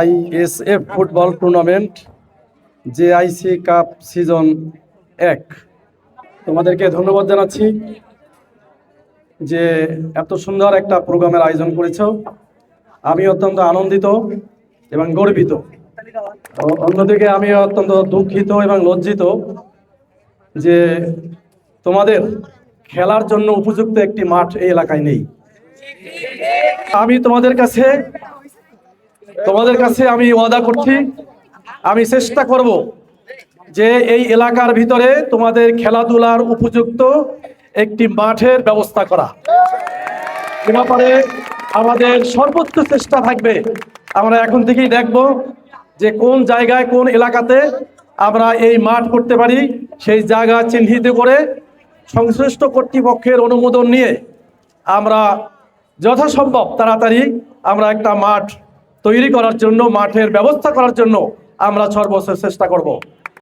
ISF football tournament J IC cup season এক। তোমাদেরকে ধন্যবাদ জানাচ্ছি যে এত সুন্দর একটা প্রোগ্রামের আয়োজন করেছ। আমি অত্যন্ত আনন্দিত এবং গর্বিত। অন্যদিকে আমি অত্যন্ত দুঃখিত এবং লজ্জিত যে তোমাদের খেলার জন্য উপযুক্ত একটি মাঠ এই এলাকায় নেই। আমি তোমাদের কাছে তোমাদের কাছে আমি ওয়াদা করছি, আমি চেষ্টা করব যে এই এলাকার ভিতরে তোমাদের খেলাধুলার উপযুক্ত একটি মাঠের ব্যবস্থা করা। এ ব্যাপারে আমাদের সর্বোচ্চ চেষ্টা থাকবে। আমরা এখন থেকেই দেখব যে কোন জায়গায়, কোন এলাকাতে আমরা এই মাঠ করতে পারি। সেই জায়গা চিহ্নিত করে সংশ্লিষ্ট কর্তৃপক্ষের অনুমোদন নিয়ে আমরা যথাসম্ভব তাড়াতাড়ি আমরা একটা মাঠ তৈরি করার জন্য মাঠের ব্যবস্থা করার জন্য আমরা সর্বশেষ চেষ্টা করব।